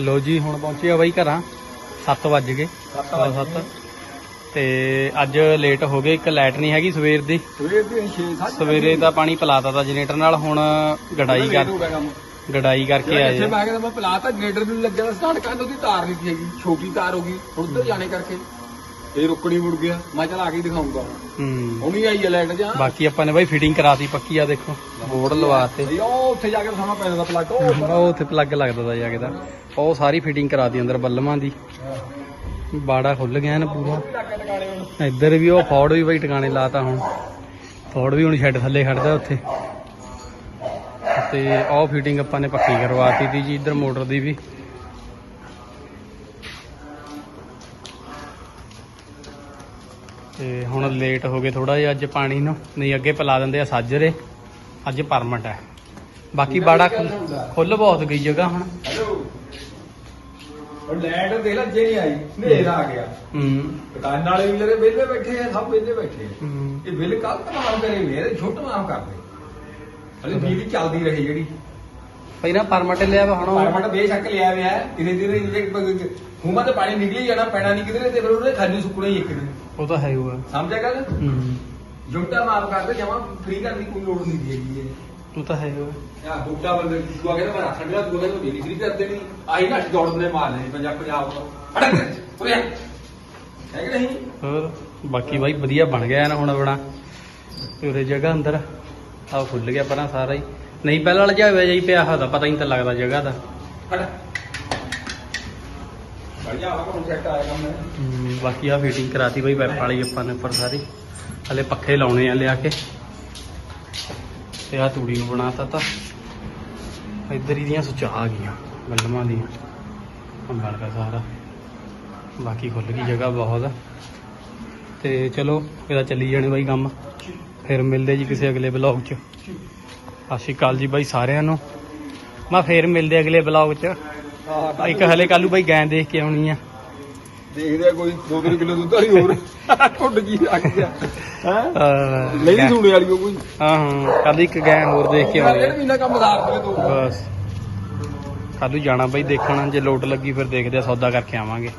ਲੋ ਜੀ ਹੁਣ ਪਹੁੰਚੇ ਆ ਬਾਈ ਘਰਾਂ। 7 ਵੱਜ ਗਏ। 7 ਤੇ ਅੱਜ ਲੇਟ ਹੋ ਗਏ ਇੱਕ ਲਾਈਟ ਨਹੀਂ ਹੈਗੀ ਸਵੇਰ ਦੀ। ਸਵੇਰ ਦੀ 6 7 ਸਵੇਰੇ ਤਾਂ ਪਾਣੀ ਪਿਲਾਤਾ ਤਾ ਜਨਰੇਟਰ ਨਾਲ ਹੁਣ ਗੜਾਈ ਕਰ ਗੜਾਈ ਕਰਕੇ ਆਏ ਇੱਥੇ ਆ। ਮੈਂ ਕਹਿੰਦਾ ਮੈਂ ਪਲਾਤਾ ਜਨਰੇਟਰ ਨੂੰ ਲੱਗਿਆ ਸਟਾਰਟ ਕਰਨ ਉਹਦੀ ਤਾਰ ਨਹੀਂ ਸੀ ਹੈਗੀ ਛੋਟੀ ਤਾਰ ਹੋ ਗਈ ਉੱਧਰ ਜਾਣੇ ਕਰਕੇ। ਇਹ ਰੁਕਣੀ ਮੁੜ ਗਿਆ ਮੈਂ ਚਲ ਆ ਕੇ ਹੀ ਦਿਖਾਉਂਗਾ। ਹੂੰ। ਹੁਣ ਆਈ ਹੈ ਲਾਈਟ ਜਾਂ। ਬਾਕੀ ਆਪਾਂ ਨੇ ਬਾਈ ਫਿਟਿੰਗ ਕਰਾਤੀ ਪੱਕੀ ਆ ਦੇਖੋ ਬੋਰਡ ਲਵਾਤੇ। ਉਹ ਉੱਥੇ ਜਾ ਕੇ ਦਿਖਾਉਣਾ ਪੈਣਾ ਦਾ ਪਲੱਗ ਉਹ ਉਹ ਉੱਥੇ ਪਲੱਗ ਲੱਗਦਾ ਤਾ ਜਾ ਕੇ ਦਾ ਉਹ ਸਾਰੀ ਫਿਟਿੰਗ ਕਰਾਤੀ ਅੰਦਰ ਬੱਲਮਾਂ ਦੀ। ਬਾੜਾ ਖੁੱਲ ਗਿਆ ਨਾ ਪੂਰਾ। ਇੱਧਰ ਵੀ ਉਹ ਫੌੜ ਵੀ ਬਾਈ ਟਿਕਾਣੇ ਲਾਤਾ ਹੁਣ। ਫੌੜ ਵੀ ਹੁਣ ਸ਼ੈੱਡ ਥੱਲੇ ਖੜਦਾ ਉੱਥੇ। ਤੇ ਉਹ ਫਿਟਿੰਗ ਆਪਾਂ ਨੇ ਪੱਕੀ ਕਰਵਾਤੀ ਤੀ ਜੀ ਇੱਧਰ ਮੋਟਰ ਦੀ ਵੀ। ਤੇ ਹੁਣ ਲੇਟ ਹੋ ਗਏ ਥੋੜਾ ਜਿਹਾ ਅੱਜ ਪਾਣੀ ਨੂੰ ਨਹੀਂ ਅੱਗੇ ਪਿਲਾ ਦਿੰਦੇ ਆ ਸਾਜਰੇ ਅੱਜ ਪਰਮਿਟ ਹੈ। ਬਾਕੀ ਬਾੜਾ ਖੁੱਲ ਬਹੁਤ ਗਈ ਜਗ੍ਹਾ ਹੁਣ। ਉਹ ਦੇ ਲੈ ਜੇ ਨਹੀਂ ਆਈ ਹਨੇਰ ਆ ਗਿਆ। ਹੂੰ। ਦੁਕਾਨ ਵਾਲੇ ਵੀ ਜਿਹੜੇ ਵਿਹਲੇ ਬੈਠੇ ਆ ਸਭ ਵਿਹਲੇ ਬੈਠੇ ਆ। ਇਹ ਬਿੱਲ ਕੱਲ ਤਮਾਮ ਕਰੇ ਮੇਰੇ ਛੋਟਾ ਮਾਫ ਕਰ ਦੇ ਹਲੇ ਬਿਜਲੀ ਚੱਲਦੀ ਰਹੀ ਜਿਹੜੀ। ਪਹਿਲਾਂ ਪਰਮਿਟ ਲਿਆ ਵਾ ਹੁਣ ਪਾਰਮਟ ਬੇਸ਼ੱਕ ਲਿਆ ਹੋਇਆ ਹੈ ਕਿਸੇ ਦਿਨ ਇੰਜੈਕਟ ਖੂਮਾ ਤੇ ਪਾਣੀ ਨਿਕਲੀ ਜਾਣਾ ਪੈਣਾ ਨਹੀਂ ਕਿਧਰੇ ਤੇ ਫਿਰ ਉਹਨੇ ਖਾਲੀ ਸੁੱਕਣਾ ਹੀ ਇੱਕ ਦਿਨ। ਉਹ ਤਾਂ ਹੈ ਹੋਆ ਸਮਝਿਆ ਗੱਲ? ਹੂੰ। ਜੁਗਤਾ ਮਾਫ ਕਰਦੇ ਜਮਾ ਫ੍ਰੀ ਕਰਨ ਦੀ ਕੋਈ ਲੋੜ ਨਹੀਂ ਹੈਗੀ ਇਹ। ਉਹ ਤਾਂ ਹੈ ਹੋਆ ਯਾ ਬੁੱਟਾ ਬੰਦੇ ਦੂਆ ਕਹਿੰਦਾ ਮੈਂ ਰੱਖਣ ਦਾ ਦੂਆ ਕਹਿੰਦਾ ਬਿਜਲੀ ਫ੍ਰੀ ਕਰ ਦੇਣੀ ਆਹੀ ਨਾ ਦੌੜਨੇ ਮਾਰ ਲੈਣੀ ਪੰਜਾਬ ਪੰਜਾਬ ਤੋਂ। ਫੜਕ ਤੁਰਿਆ। ਹੈ ਕਿ ਨਹੀਂ? ਹੋਰ ਬਾਕੀ ਬਾਈ ਵਧੀਆ ਬਣ ਗਿਆ ਨਾ ਹੁਣ ਆਪਣਾ। ਤੇ ਉਰੇ ਜਗ੍ਹਾ ਅੰਦਰ। ਆ ਖੁੱਲ ਗਿਆ ਪਰਾਂ ਸਾਰਾ ਹੀ। ਨਹੀਂ ਪਹਿਲਾਂ ਵਾਲਾ ਜਿਹਾ ਹੋਇਆ ਜਾਈ ਪਿਆ ਹਦਾ ਪਤਾ ਹੀ ਨਹੀਂ ਤਾਂ ਲੱਗਦਾ ਜਗ੍ਹਾ ਦਾ। ਬੜੀਆ ਆ ਕੋਣ ਸੈੱਟ ਆਇਆ ਕੰਮ ਹੈ ਹਮ, ਬਾਕੀ ਆ ਫਿਟਿੰਗ ਕਰਾਤੀ ਬਾਈ ਵਾਲੀ ਆਪਾਂ ਨੇ ਉੱਪਰ ਸਾਰੀ। ਹਲੇ ਪੱਖੇ ਲਾਉਣੇ ਆ ਲਿਆ ਕੇ। ਤੇ ਆ ਤੂੜੀ ਨੂੰ ਬਣਾਤਾ ਤਾਂ। ਇੱਧਰ ਹੀ ਦੀਆਂ ਸੁੱਚਾਂ ਆ ਗਈਆਂ ਬੱਲਮਾਂ ਦੀਆਂ। ਅੰਬਲ ਦਾ ਸਾਰਾ। ਬਾਕੀ ਖੁੱਲ ਗਈ ਜਗ੍ਹਾ ਬਹੁਤ। ਤੇ ਚਲੋ ਇਹਦਾ ਚੱਲੀ ਜਾਣੇ ਬਾਈ ਕੰਮ। ਫਿਰ ਮਿਲਦੇ ਜੀ ਕਿਸੇ ਅਗਲੇ ਬਲੌਗ 'ਚ। ਸਤਿ ਸ਼੍ਰੀ ਅਕਾਲ ਜੀ ਬਾਈ ਸਾਰਿਆਂ ਨੂੰ। ਮੈਂ ਫੇਰ ਮਿਲਦੇ ਅਗਲੇ ਬਲੌਗ 'ਚ। ਇੱਕ ਹਲੇ ਕੱਲੂ ਬਾਈ ਗੈਂ ਦੇਖ ਕੇ ਆਉਣੀ ਆ। ਦੇਖਦੇ ਆ ਕੋਈ 2-3 ਕਿਲੋ ਦੁੱਧ ਵਾਲੀ ਹੋਰ। ਟੁੱਟ ਗਈ ਅੱਗ ਗਿਆ ਹੈ? ਨਹੀਂ ਸੁਣੇ ਵਾਲੀ ਕੋਈ। ਹਾਂ ਹਾਂ ਕੱਲ ਇੱਕ ਗੈਂ ਹੋਰ ਦੇਖ ਕੇ ਆਉਣੀ ਆ। ਮਹੀਨਾ ਕੰਮ ਸਾਰ ਦੇ ਤੂੰ। ਬਸ। ਕੱਲੂ ਜਾਣਾ ਬਾਈ ਦੇਖਣ ਜੇ ਲੋਟ ਲੱਗੀ ਫਿਰ ਦੇਖਦੇ ਆ ਸੌਦਾ ਕਰਕੇ ਆਵਾਂਗੇ।